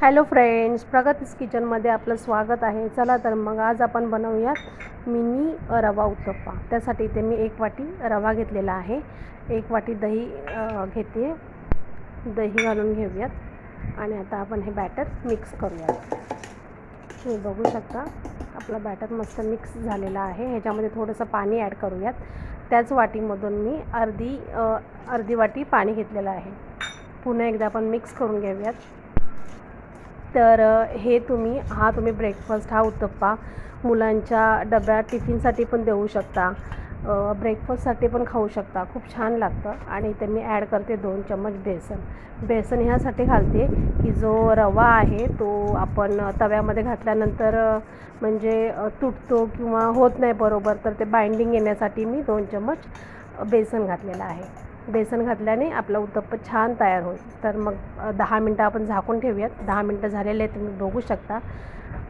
Hello friends प्रगतीस किचनमध्ये आपलं स्वागत आहे. चला तर मग आज आपण बनवूयात मिनी रवा उत्तप्पा. त्यासाठी इथे मी एक वाटी रवा घेतलेला आहे. एक वाटी दही घेते. दही घालून घेऊयात. आणि आता आपण हे बॅटर मिक्स करूयात. तुम्ही बघू शकता आपला बॅटर मस्त मिक्स झालेला आहे. ह्याच्यामध्ये थोडंसं पाणी ॲड करूयात. त्याच वाटीमधून मी अर्धी अर्धी वाटी पाणी घेतलेलं आहे. पुन्हा एकदा आपण मिक्स करून घेऊयात. तर हे तुम्ही हा तुम्ही ब्रेकफास्ट हा उत्तप्पा मुलांच्या डब्यात टिफिनसाठी पण देऊ शकता. ब्रेकफास्टसाठी पण खाऊ शकता. खूप छान लागतं. आणि इथे मी ॲड करते दोन चम्मच बेसन. बेसन ह्यासाठी घालते की जो रवा आहे तो आपण तव्यामध्ये घातल्यानंतर म्हणजे तुटतो किंवा होत नाही बरोबर तर ते बाइंडिंग येण्यासाठी मी दोन चम्मच बेसन घातलेलं आहे. बेसन घातल्याने आपलं उत्तप्पा छान तयार होईल. तर मग दहा मिनटं आपण झाकून ठेवूयात. दहा मिनटं झालेले आहेत तुम्ही बघू शकता.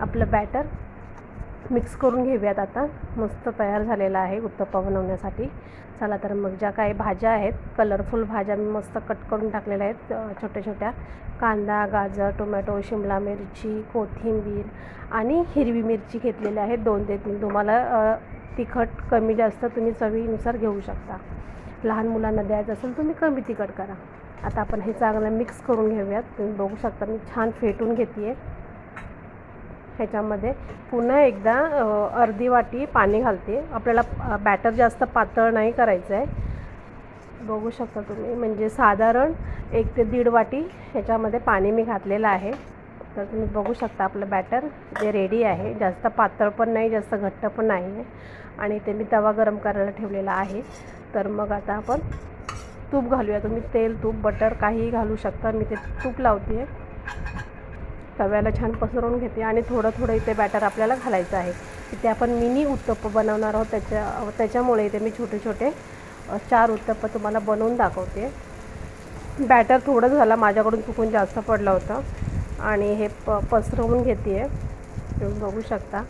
आपलं बॅटर मिक्स करून घेऊयात आता. मस्त तयार झालेला आहे उत्तप्पा बनवण्यासाठी. चला तर मग ज्या काही भाज्या आहेत कलरफुल भाज्या मी मस्त कट करून टाकलेल्या आहेत छोट्या छोट्या कांदा गाजर टोमॅटो शिमला मिरची कोथिंबीर आणि हिरवी मिरची घेतलेली आहे. दोन ते तीन. तुम्हाला तिखट कमी जास्त तुम्ही चवीनुसार घेऊ शकता. लहान मुलांना द्यायचं असेल तुम्ही कमी तिखट करा. आता आपण हे चांगलं मिक्स करून घेऊयात. तुम्ही बघू शकता मी छान फेटून घेते ह्याच्यामध्ये पुन्हा एकदा अर्धी वाटी पाणी घालते. आपल्याला बॅटर जास्त पातळ नाही करायचं आहे बघू शकता तुम्ही म्हणजे साधारण एक ते दीड वाटी ह्याच्यामध्ये पाणी मी घातलेलं आहे. तर तुम्ही बघू शकता आपलं बॅटर जे रेडी आहे. जास्त पातळ पण नाही जास्त घट्ट पण नाही आहे. आणि ते मी तवा गरम करायला ठेवलेला आहे. तर मग आता आपण तूप घालूया. तुम्ही तेल तूप बटर काहीही घालू शकता. मी ते तूप लावते तव्याला छान पसरवून घेते. आणि थोडं थोडं इथे बॅटर आपल्याला घालायचं आहे. इथे आपण मिनी उत्तप्प बनवणार आहोत. त्याच्या त्याच्यामुळे इथे मी छोटे छोटे चार उत्तप्प तुम्हाला बनवून दाखवते. बॅटर थोडं झालं. माझ्याकडून चुकून जास्त पडलं होतं. आणि हे प पसरवून घेते आहे तुम्ही बघू शकता.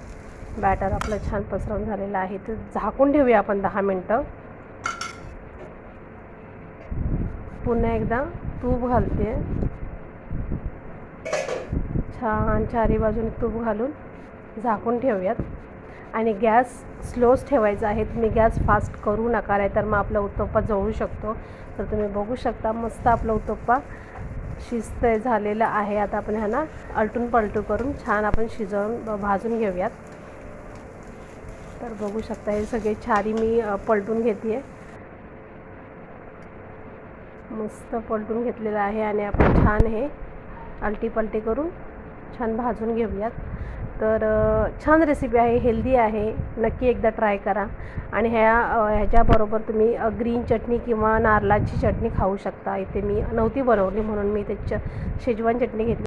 बॅटर आपलं छान पसरवून झालेलं आहे. तर झाकून ठेवूया आपण दहा मिनटं. पुन्हा एकदा तूप घालते. छान चारी बाजूने तूप घालून झाकून ठेवूयात. आणि गॅस स्लोच ठेवायचा आहे. तुम्ही गॅस फास्ट करू नका. नाही तर मग आपला उत्तप्पा जळू शकतो. तर तुम्ही बघू शकता. मस्त आपला उत्तप्पा शिस्त झालेलं आहे. आता आपण ह्यांना अलटून पलटू करून छान आपण शिजवून भाजून घेऊयात. तर बघू शकता हे सगळे छारी मी पलटून घेते मस्त पलटून घेतलेलं आहे आणि आपण छान हे आलटी पलटी करून छान भाजून घेऊयात. तर छान रेसिपी आहे हेल्दी आहे. नक्की एकदा ट्राय करा. आणि ह्या ह्याच्याबरोबर तुम्ही ग्रीन चटणी किंवा नारळाची चटणी खाऊ शकता. इथे मी नव्हती बनवली म्हणून मी त्याच्या शेजवान चटणी घेतली.